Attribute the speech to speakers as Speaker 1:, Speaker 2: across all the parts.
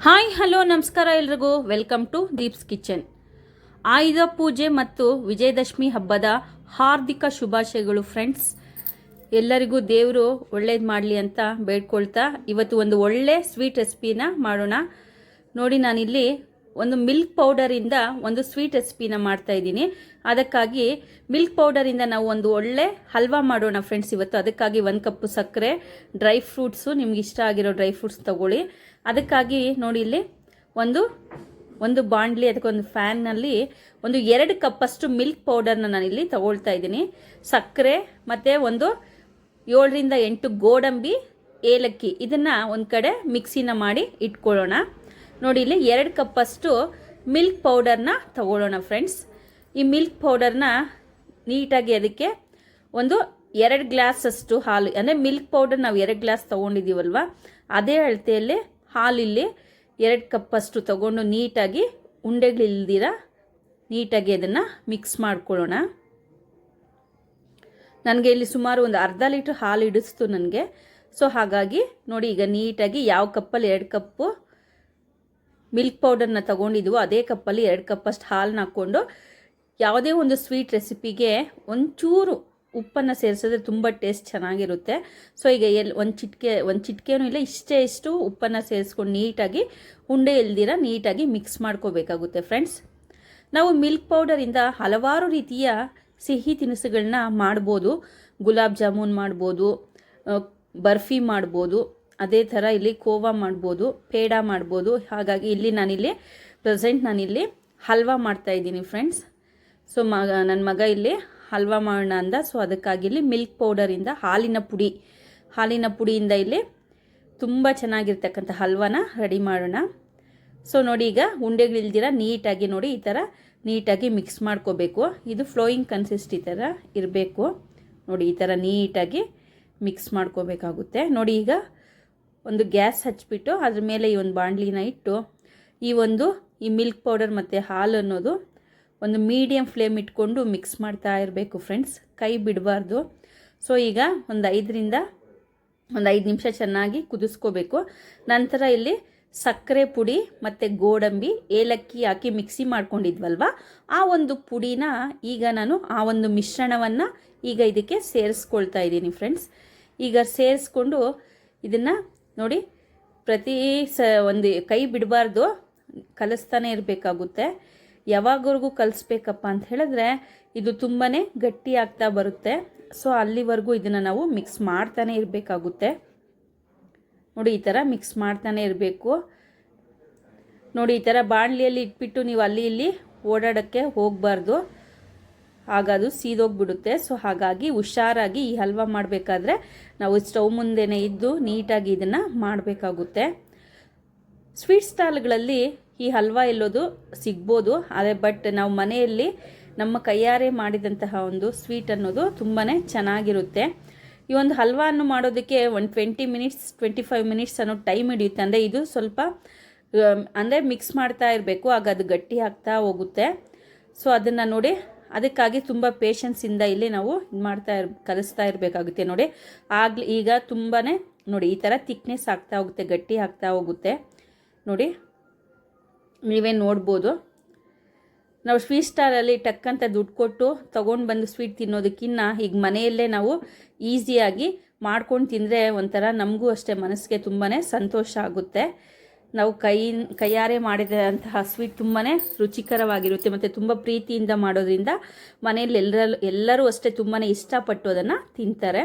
Speaker 1: Hi, hello, ನಮಸ್ಕಾರ ಎಲ್ರಿಗೂ. Welcome to Deeps kitchen Ayudha Puja ಮತ್ತು ವಿಜಯದಶಮಿ ಹಬ್ಬದ ಹಾರ್ದಿಕ ಶುಭಾಶಯಗಳು ಫ್ರೆಂಡ್ಸ್ ಎಲ್ಲರಿಗೂ ದೇವರು ಒಳ್ಳೇದು ಮಾಡಲಿ ಅಂತ ಬೇಡ್ಕೊಳ್ತಾ ಇವತ್ತು ಒಂದು ಒಳ್ಳೆ ಸ್ವೀಟ್ ರೆಸಿಪಿನ ಮಾಡೋಣ. ನೋಡಿ ನಾನಿಲ್ಲಿ ಒಂದು ಮಿಲ್ಕ್ ಪೌಡರಿಂದ ಒಂದು ಸ್ವೀಟ್ ರೆಸಿಪಿನ ಮಾಡ್ತಾ ಇದ್ದೀನಿ. ಅದಕ್ಕಾಗಿ ಮಿಲ್ಕ್ ಪೌಡರಿಂದ ನಾವು ಒಂದು ಒಳ್ಳೆ ಹಲ್ವಾ ಮಾಡೋಣ ಫ್ರೆಂಡ್ಸ್ ಇವತ್ತು. ಅದಕ್ಕಾಗಿ ಒಂದು ಕಪ್ಪು ಸಕ್ಕರೆ, ಡ್ರೈ ಫ್ರೂಟ್ಸು, ನಿಮ್ಗೆ ಇಷ್ಟ ಆಗಿರೋ ಡ್ರೈ ಫ್ರೂಟ್ಸ್ ತಗೊಳ್ಳಿ. ಅದಕ್ಕಾಗಿ ನೋಡಿ ಇಲ್ಲಿ ಒಂದು ಒಂದು ಬಾಂಡ್ಲಿ, ಅದಕ್ಕೊಂದು ಫ್ಯಾನ್ನಲ್ಲಿ ಒಂದು ಎರಡು ಕಪ್ಪಷ್ಟು ಮಿಲ್ಕ್ ಪೌಡರ್ನ ನಾನಿಲ್ಲಿ ತಗೊಳ್ತಾ ಇದ್ದೀನಿ. ಸಕ್ಕರೆ ಮತ್ತು ಒಂದು ಏಳರಿಂದ ಎಂಟು ಗೋಡಂಬಿ ಏಲಕ್ಕಿ ಇದನ್ನು ಒಂದು ಕಡೆ ಮಿಕ್ಸಿನ ಮಾಡಿ ಇಟ್ಕೊಳ್ಳೋಣ. ನೋಡಿ, ಇಲ್ಲಿ ಎರಡು ಕಪ್ಪಷ್ಟು ಮಿಲ್ಕ್ ಪೌಡರ್ನ ತಗೊಳ್ಳೋಣ ಫ್ರೆಂಡ್ಸ್ ಈ ಮಿಲ್ಕ್ ಪೌಡರ್ನ ನೀಟಾಗಿ ಅದಕ್ಕೆ ಒಂದು ಎರಡು ಗ್ಲಾಸಷ್ಟು ಹಾಲು, ಅಂದರೆ ಮಿಲ್ಕ್ ಪೌಡರ್ ನಾವು ಎರಡು ಗ್ಲಾಸ್ ತೊಗೊಂಡಿದ್ದೀವಲ್ವ, ಅದೇ ಅಳತೆಯಲ್ಲಿ ಹಾಲಿಲ್ಲಿ ಎರಡು ಕಪ್ಪಷ್ಟು ತಗೊಂಡು ನೀಟಾಗಿ ಉಂಡೆಗಳಿಲ್ದಿರ ನೀಟಾಗಿ ಅದನ್ನು ಮಿಕ್ಸ್ ಮಾಡ್ಕೊಳ್ಳೋಣ. ನನಗೆ ಇಲ್ಲಿ ಸುಮಾರು ಒಂದು ಅರ್ಧ ಲೀಟ್ರ್ ಹಾಲು ಹಿಡಿಸ್ತು ನನಗೆ. ಸೊ ಹಾಗಾಗಿ ನೋಡಿ, ಈಗ ನೀಟಾಗಿ ಯಾವ ಕಪ್ಪಲ್ಲಿ ಎರಡು ಕಪ್ಪು ಮಿಲ್ಕ್ ಪೌಡರ್ನ ತೊಗೊಂಡಿದ್ವು. ಅದೇ ಕಪ್ಪಲ್ಲಿ ಎರಡು ಕಪ್ಪಷ್ಟು ಹಾಲನ್ನ ಹಾಕ್ಕೊಂಡು ಯಾವುದೇ ಒಂದು ಸ್ವೀಟ್ ರೆಸಿಪಿಗೆ ಒಂಚೂರು ಉಪ್ಪನ್ನು ಸೇರಿಸಿದ್ರೆ ತುಂಬ ಟೇಸ್ಟ್ ಚೆನ್ನಾಗಿರುತ್ತೆ. ಸೊ, ಈಗ ಎಲ್ಲಿ ಒಂದು ಚಿಟಿಕೆ, ಒಂದು ಚಿಟಿಕೆನೂ ಇಲ್ಲ, ಇಷ್ಟೇ ಇಷ್ಟು ಉಪ್ಪನ್ನು ಸೇರಿಸ್ಕೊಂಡು ನೀಟಾಗಿ ಉಂಡೆ ಇಲ್ದಿರ ನೀಟಾಗಿ ಮಿಕ್ಸ್ ಮಾಡ್ಕೋಬೇಕಾಗುತ್ತೆ ಫ್ರೆಂಡ್ಸ್. ನಾವು ಮಿಲ್ಕ್ ಪೌಡರಿಂದ ಹಲವಾರು ರೀತಿಯ ಸಿಹಿ ತಿನಿಸುಗಳನ್ನ ಮಾಡ್ಬೋದು. ಗುಲಾಬ್ ಜಾಮೂನ್ ಮಾಡ್ಬೋದು ಬರ್ಫಿ ಮಾಡ್ಬೋದು. ಅದೇ ಥರ ಇಲ್ಲಿ ಕೋವಾ ಮಾಡ್ಬೋದು, ಪೇಡ ಮಾಡ್ಬೋದು. ಹಾಗಾಗಿ ಇಲ್ಲಿ ನಾನಿಲ್ಲಿ, ಪ್ರೆಸೆಂಟ್ ನಾನಿಲ್ಲಿ ಹಲ್ವಾ ಮಾಡ್ತಾ ಇದ್ದೀನಿ ಫ್ರೆಂಡ್ಸ್. ಸೊ ಮಗ ನನ್ನ ಮಗ ಇಲ್ಲಿ ಹಲ್ವಾ ಮಾಡೋಣ ಅಂದ. ಸೊ ಅದಕ್ಕಾಗಿ ಇಲ್ಲಿ ಮಿಲ್ಕ್ ಪೌಡರಿಂದ ಹಾಲಿನ ಪುಡಿ, ಹಾಲಿನ ಪುಡಿಯಿಂದ ಇಲ್ಲಿ ತುಂಬ ಚೆನ್ನಾಗಿರ್ತಕ್ಕಂಥ ಹಲ್ವಾನ ರೆಡಿ ಮಾಡೋಣ. ಸೊ ನೋಡಿ ಈಗ ಉಂಡೆಗಳಿಲ್ದಿರ ನೀಟಾಗಿ ನೋಡಿ ಈ ಥರ ನೀಟಾಗಿ ಮಿಕ್ಸ್ ಮಾಡ್ಕೋಬೇಕು. ಇದು ಫ್ಲೋಯಿಂಗ್ ಕನ್ಸಿಸ್ಟ್ ಈ ಥರ ಇರಬೇಕು. ನೋಡಿ ಈ ಥರ ನೀಟಾಗಿ ಮಿಕ್ಸ್ ಮಾಡ್ಕೋಬೇಕಾಗುತ್ತೆ. ನೋಡಿ ಈಗ ಒಂದು ಗ್ಯಾಸ್ ಹಚ್ಚಿಬಿಟ್ಟು ಅದ್ರ ಮೇಲೆ ಈ ಒಂದು ಬಾಣಲಿನ ಇಟ್ಟು, ಈ ಒಂದು, ಈ ಮಿಲ್ಕ್ ಪೌಡರ್ ಮತ್ತು ಹಾಲು ಅನ್ನೋದು ಒಂದು ಮೀಡಿಯಮ್ ಫ್ಲೇಮ್ ಇಟ್ಕೊಂಡು ಮಿಕ್ಸ್ ಮಾಡ್ತಾ ಇರಬೇಕು ಫ್ರೆಂಡ್ಸ್ ಕೈ ಬಿಡಬಾರ್ದು. ಸೊ ಈಗ ಒಂದು ಐದರಿಂದ ಒಂದು ಐದು ನಿಮಿಷ ಚೆನ್ನಾಗಿ ಕುದಿಸ್ಕೋಬೇಕು. ನಂತರ ಇಲ್ಲಿ ಸಕ್ಕರೆ ಪುಡಿ ಮತ್ತು ಗೋಡಂಬಿ, ಏಲಕ್ಕಿ ಹಾಕಿ ಮಿಕ್ಸಿ ಮಾಡ್ಕೊಂಡಿದ್ವಲ್ವ? ಆ ಒಂದು ಪುಡಿನ ಈಗ ನಾನು ಆ ಒಂದು ಮಿಶ್ರಣವನ್ನು ಈಗ ಇದಕ್ಕೆ ಸೇರಿಸ್ಕೊಳ್ತಾ ಇದ್ದೀನಿ ಫ್ರೆಂಡ್ಸ್ ಈಗ ಸೇರಿಸ್ಕೊಂಡು ಇದನ್ನು ನೋಡಿ, ಪ್ರತಿ ಸ ಒಂದು ಕೈ ಬಿಡಬಾರ್ದು, ಕಲಿಸ್ತಾನೆ ಇರಬೇಕಾಗುತ್ತೆ. ಯಾವಾಗವರೆಗೂ ಕಲಿಸ್ಬೇಕಪ್ಪ ಅಂತ ಹೇಳಿದ್ರೆ, ಇದು ತುಂಬಾ ಗಟ್ಟಿ ಆಗ್ತಾ ಬರುತ್ತೆ. ಸೊ, ಅಲ್ಲಿವರೆಗೂ ಇದನ್ನು ನಾವು ಮಿಕ್ಸ್ ಮಾಡ್ತಾನೆ ಇರಬೇಕಾಗುತ್ತೆ. ನೋಡಿ, ಈ ಥರ ಮಿಕ್ಸ್ ಮಾಡ್ತಾನೆ ಇರಬೇಕು. ನೋಡಿ, ಈ ಥರ ಬಾಣಲಿಯಲ್ಲಿ ಇಟ್ಬಿಟ್ಟು ನೀವು ಅಲ್ಲಿ ಇಲ್ಲಿ ಓಡಾಡೋಕ್ಕೆ ಹೋಗಬಾರ್ದು. ಆಗ ಅದು ಸೀದೋಗ್ಬಿಡುತ್ತೆ. ಸೊ ಹಾಗಾಗಿ ಹುಷಾರಾಗಿ ಈ ಹಲ್ವಾ ಮಾಡಬೇಕಾದ್ರೆ ನಾವು ಸ್ಟವ್ ಮುಂದೆನೇ ಇದ್ದು ನೀಟಾಗಿ ಇದನ್ನು ಮಾಡಬೇಕಾಗುತ್ತೆ. ಸ್ವೀಟ್ ಸ್ಟಾಲ್ಗಳಲ್ಲಿ ಈ ಹಲ್ವಾ ಎಲ್ಲೋದು ಸಿಗ್ಬೋದು. ಆದರೆ ಬಟ್ ನಾವು ಮನೆಯಲ್ಲಿ ನಮ್ಮ ಕೈಯಾರೆ ಮಾಡಿದಂತಹ ಒಂದು ಸ್ವೀಟ್ ಅನ್ನೋದು ತುಂಬಾ ಚೆನ್ನಾಗಿರುತ್ತೆ. ಈ ಒಂದು ಹಲ್ವನ್ನು ಮಾಡೋದಕ್ಕೆ ಒಂದು twenty minutes twenty five minutes ಅನ್ನೋ ಟೈಮ್ ಹಿಡಿಯುತ್ತೆ. ಅಂದರೆ ಇದು ಸ್ವಲ್ಪ, ಅಂದರೆ ಮಿಕ್ಸ್ ಮಾಡ್ತಾ ಇರಬೇಕು. ಆಗ ಅದು ಗಟ್ಟಿ ಆಗ್ತಾ ಹೋಗುತ್ತೆ. ಸೊ ಅದನ್ನು ನೋಡಿ ಅದಕ್ಕಾಗಿ ತುಂಬ ಪೇಷನ್ಸಿಂದ ಇಲ್ಲಿ ನಾವು ಮಾಡ್ತಾ ಇರ್, ಕಲಿಸ್ತಾ ಇರಬೇಕಾಗುತ್ತೆ ನೋಡಿ. ಆಗ್ಲಿ, ಈಗ ತುಂಬಾ ನೋಡಿ, ಈ ಥರ ತಿಕ್ನೆಸ್ ಆಗ್ತಾ ಹೋಗುತ್ತೆ, ಗಟ್ಟಿ ಆಗ್ತಾ ಹೋಗುತ್ತೆ. ನೋಡಿ, ನೀವೇ ನೋಡ್ಬೋದು. ನಾವು ಸ್ವೀಟ್ ಸ್ಟಾರಲ್ಲಿ ಟಕ್ಕಂತ ದುಡ್ಡು ಕೊಟ್ಟು ತೊಗೊಂಡು ಬಂದು ಸ್ವೀಟ್ ತಿನ್ನೋದಕ್ಕಿಂತ ಈಗ ಮನೆಯಲ್ಲೇ ನಾವು ಈಸಿಯಾಗಿ ಮಾಡ್ಕೊಂಡು ತಿಂದರೆ ಒಂಥರ ನಮಗೂ ಅಷ್ಟೇ ಮನಸ್ಸಿಗೆ ತುಂಬಾ ಸಂತೋಷ ಆಗುತ್ತೆ. ನಾವು ಕೈ, ಕೈಯಾರೆ ಮಾಡಿದಂತಹ ಸ್ವೀಟ್ ತುಂಬಾ ರುಚಿಕರವಾಗಿರುತ್ತೆ ಮತ್ತು ತುಂಬ ಪ್ರೀತಿಯಿಂದ ಮಾಡೋದ್ರಿಂದ ಮನೆಯಲ್ಲಿ ಎಲ್ಲರಲ್ಲೂ ಎಲ್ಲರೂ ಅಷ್ಟೇ ತುಂಬಾ ಇಷ್ಟಪಟ್ಟು ಅದನ್ನು ತಿಂತಾರೆ.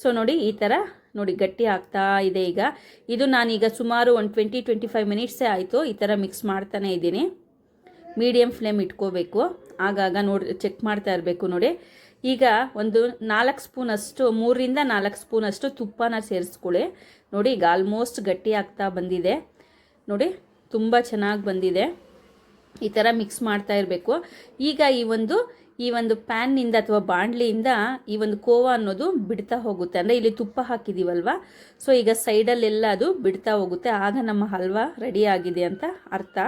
Speaker 1: ಸೊ ನೋಡಿ ಈ ಥರ ನೋಡಿ ಗಟ್ಟಿ ಆಗ್ತಾ ಇದೆ ಈಗ. ಇದು ನಾನೀಗ ಸುಮಾರು ಒಂದು ಟ್ವೆಂಟಿ ಟ್ವೆಂಟಿ ಫೈವ್ ಮಿನಿಟ್ಸೇ ಆಯಿತು ಈ ಥರ ಮಿಕ್ಸ್ ಮಾಡ್ತಾನೇ ಇದ್ದೀನಿ. ಮೀಡಿಯಮ್ ಫ್ಲೇಮ್ ಇಟ್ಕೋಬೇಕು. ಆಗಾಗ ನೋಡಿ ಚೆಕ್ ಮಾಡ್ತಾ ಇರಬೇಕು ನೋಡಿ. ಈಗ ಒಂದು ನಾಲ್ಕು ಸ್ಪೂನಷ್ಟು ಮೂರರಿಂದ ನಾಲ್ಕು ಸ್ಪೂನಷ್ಟು ತುಪ್ಪನ ಸೇರಿಸ್ಕೊಳ್ಳಿ. ನೋಡಿ ಈಗ ಆಲ್ಮೋಸ್ಟ್ ಗಟ್ಟಿ ಆಗ್ತಾ ಬಂದಿದೆ. ನೋಡಿ, ತುಂಬ ಚೆನ್ನಾಗಿ ಬಂದಿದೆ. ಈ ಥರ ಮಿಕ್ಸ್ ಮಾಡ್ತಾ ಇರಬೇಕು. ಈಗ ಈ ಒಂದು ಈ ಒಂದು ಪ್ಯಾನ್ನಿಂದ ಅಥವಾ ಬಾಣಲಿಯಿಂದ ಈ ಒಂದು ಕೋವಾ ಅನ್ನೋದು ಬಿಡ್ತಾ ಹೋಗುತ್ತೆ. ಅಂದರೆ ಇಲ್ಲಿ ತುಪ್ಪ ಹಾಕಿದ್ದೀವಲ್ವ ಸೊ ಈಗ ಸೈಡಲ್ಲೆಲ್ಲ ಅದು ಬಿಡ್ತಾ ಹೋಗುತ್ತೆ. ಆಗ ನಮ್ಮ ಹಲ್ವಾ ರೆಡಿ ಆಗಿದೆ ಅಂತ ಅರ್ಥ.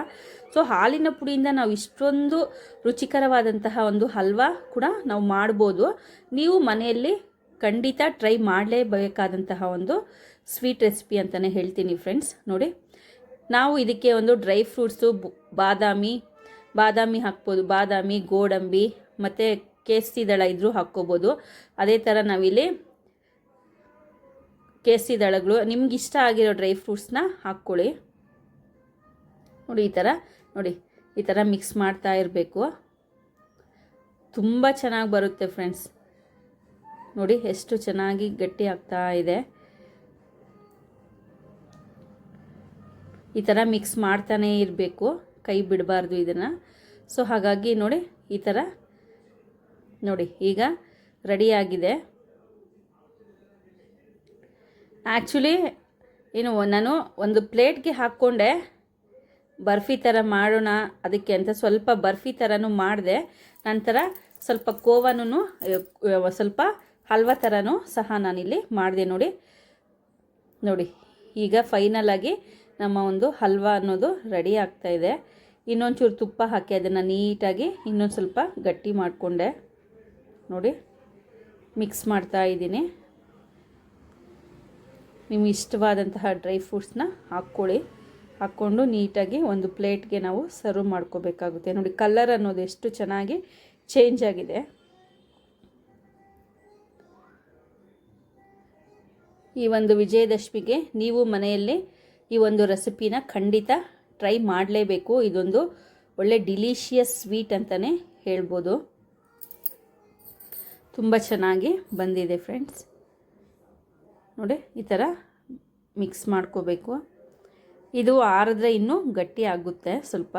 Speaker 1: ಸೊ ಹಾಲಿನ ಪುಡಿಯಿಂದ ನಾವು ಇಷ್ಟೊಂದು ರುಚಿಕರವಾದಂತಹ ಒಂದು ಹಲ್ವಾ ಕೂಡ ನಾವು ಮಾಡ್ಬೋದು. ನೀವು ಮನೆಯಲ್ಲಿ ಖಂಡಿತ ಟ್ರೈ ಮಾಡಲೇಬೇಕಾದಂತಹ ಒಂದು ಸ್ವೀಟ್ ರೆಸಿಪಿ ಅಂತಲೇ ಹೇಳ್ತೀನಿ ಫ್ರೆಂಡ್ಸ್ ನೋಡಿ ನಾವು ಇದಕ್ಕೆ ಒಂದು ಡ್ರೈ ಫ್ರೂಟ್ಸು ಬಾದಾಮಿ ಬಾದಾಮಿ ಹಾಕ್ಬೋದು. ಬಾದಾಮಿ, ಗೋಡಂಬಿ, ಮತ್ತು ಕೇಸರಿ ದಳ ಇದ್ರೂ ಹಾಕ್ಕೋಬೋದು. ಅದೇ ಥರ ನಾವಿಲ್ಲಿ ಕೇಸರಿ ದಳಗಳು ನಿಮ್ಗೆ ಇಷ್ಟ ಆಗಿರೋ ಡ್ರೈ ಫ್ರೂಟ್ಸ್ನ ಹಾಕ್ಕೊಳ್ಳಿ. ನೋಡಿ, ಈ ಥರ, ನೋಡಿ, ಈ ಥರ ಮಿಕ್ಸ್ ಮಾಡ್ತಾ ಇರಬೇಕು. ತುಂಬ ಚೆನ್ನಾಗಿ ಬರುತ್ತೆ, ಫ್ರೆಂಡ್ಸ್. ನೋಡಿ, ಎಷ್ಟು ಚೆನ್ನಾಗಿ ಗಟ್ಟಿ ಆಗ್ತಾ ಇದೆ. ಈ ಥರ ಮಿಕ್ಸ್ ಮಾಡ್ತಾನೇ ಇರಬೇಕು. ಕೈ ಬಿಡಬಾರ್ದು ಇದನ್ನು. ಸೊ ಹಾಗಾಗಿ ನೋಡಿ, ಈ ಥರ ನೋಡಿ, ಈಗ ರೆಡಿಯಾಗಿದೆ ಆ್ಯಕ್ಚುಲಿ ಏನು, ನಾನು ಒಂದು ಪ್ಲೇಟ್ಗೆ ಹಾಕ್ಕೊಂಡೆ. ಬರ್ಫಿ ಥರ ಮಾಡೋಣ ಅದಕ್ಕೆ ಅಂತ ಸ್ವಲ್ಪ ಬರ್ಫಿ ಥರನೂ ಮಾಡಿದೆ. ನಂತರ ಸ್ವಲ್ಪ ಕೋವನೂ ಸ್ವಲ್ಪ ಹಲ್ವಾ ಥರನೂ ಸಹ ನಾನಿಲ್ಲಿ ಮಾಡಿದೆ ನೋಡಿ. ನೋಡಿ, ಈಗ ಫೈನಲ್ ಆಗಿ ನಮ್ಮ ಒಂದು ಹಲ್ವಾ ಅನ್ನೋದು ರೆಡಿ ಆಗ್ತಾ ಇದೆ. ಇನ್ನೊಂಚೂರು ತುಪ್ಪ ಹಾಕಿ ಅದನ್ನು ನೀಟಾಗಿ ಇನ್ನೊಂದು ಸ್ವಲ್ಪ ಗಟ್ಟಿ ಮಾಡಿಕೊಂಡೆ. ನೋಡಿ ಮಿಕ್ಸ್ ಮಾಡ್ತಾ ಇದ್ದೀನಿ. ನಿಮ್ಗೆ ಇಷ್ಟವಾದಂತಹ ಡ್ರೈ ಫ್ರೂಟ್ಸ್ನ ಹಾಕ್ಕೊಳ್ಳಿ. ಹಾಕ್ಕೊಂಡು ನೀಟಾಗಿ ಒಂದು ಪ್ಲೇಟ್ಗೆ ನಾವು ಸರ್ವ್ ಮಾಡ್ಕೋಬೇಕಾಗುತ್ತೆ. ನೋಡಿ ಕಲರ್ ಅನ್ನೋದು ಎಷ್ಟು ಚೆನ್ನಾಗಿ ಚೇಂಜ್ ಆಗಿದೆ. ಈ ಒಂದು ವಿಜಯದಶಮಿಗೆ ನೀವು ಮನೆಯಲ್ಲಿ ಈ ಒಂದು ರೆಸಿಪಿನ ಖಂಡಿತ ಟ್ರೈ ಮಾಡಲೇಬೇಕು. ಇದೊಂದು ಒಳ್ಳೆ ಡಿಲಿಷಿಯಸ್ ಸ್ವೀಟ್ ಅಂತಲೇ ಹೇಳ್ಬೋದು. ತುಂಬ ಚೆನ್ನಾಗಿ ಬಂದಿದೆ ಫ್ರೆಂಡ್ಸ್. ನೋಡಿ, ಈ ಥರ ಮಿಕ್ಸ್ ಮಾಡ್ಕೋಬೇಕು. ಇದು ಆರಿದ್ರೆ ಇನ್ನೂ ಗಟ್ಟಿ ಆಗುತ್ತೆ ಸ್ವಲ್ಪ.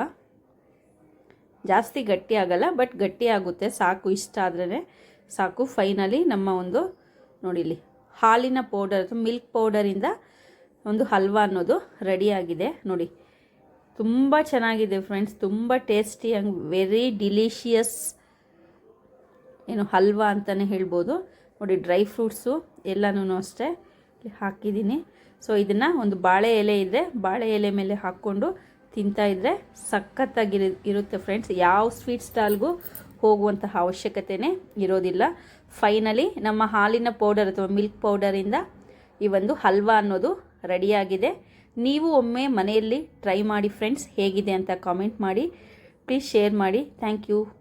Speaker 1: ಜಾಸ್ತಿ ಗಟ್ಟಿ ಆಗಲ್ಲ, ಬಟ್ ಗಟ್ಟಿ ಆಗುತ್ತೆ. ಸಾಕು, ಇಷ್ಟ ಆದ್ರೇ ಸಾಕು. ಫೈನಲಿ ನಮ್ಮ ಒಂದು ನೋಡಿಲಿ ಹಾಲಿನ ಪೌಡರ್ ಮಿಲ್ಕ್ ಪೌಡರಿಂದ ಒಂದು ಹಲ್ವಾ ಅನ್ನೋದು ರೆಡಿಯಾಗಿದೆ ನೋಡಿ, ತುಂಬ ಚೆನ್ನಾಗಿದೆ ಫ್ರೆಂಡ್ಸ್ ತುಂಬ ಟೇಸ್ಟಿ ಆ್ಯಂಡ್ ವೆರಿ ಡಿಲಿಷಿಯಸ್ ಏನು ಹಲ್ವಾ ಅಂತಲೇ ಹೇಳ್ಬೋದು. ನೋಡಿ ಡ್ರೈ ಫ್ರೂಟ್ಸು ಎಲ್ಲನೂ ಅಷ್ಟೇ ಹಾಕಿದ್ದೀನಿ. ಸೊ ಇದನ್ನು ಒಂದು ಬಾಳೆ ಎಲೆ ಇದ್ದರೆ ಬಾಳೆ ಎಲೆ ಮೇಲೆ ಹಾಕ್ಕೊಂಡು ತಿಂತಾ ಇದ್ದರೆ ಸಖತ್ತಾಗಿರಿ, ಇರುತ್ತೆ ಫ್ರೆಂಡ್ಸ್ ಯಾವ ಸ್ವೀಟ್ ಸ್ಟಾಲ್ಗೂ ಹೋಗುವಂತಹ ಅವಶ್ಯಕತೆಯೇ ಇರೋದಿಲ್ಲ. ಫೈನಲಿ ನಮ್ಮ ಹಾಲಿನ ಪೌಡರ್ ಅಥವಾ ಮಿಲ್ಕ್ ಪೌಡರಿಂದ ಈ ಒಂದು ಹಲ್ವಾ ಅನ್ನೋದು ರೆಡಿಯಾಗಿದೆ. ನೀವು ಒಮ್ಮೆ ಮನೆಯಲ್ಲಿ ಟ್ರೈ ಮಾಡಿ ಫ್ರೆಂಡ್ಸ್ ಹೇಗಿದೆ ಅಂತ ಕಾಮೆಂಟ್ ಮಾಡಿ. ಪ್ಲೀಸ್ ಶೇರ್ ಮಾಡಿ. Thank you.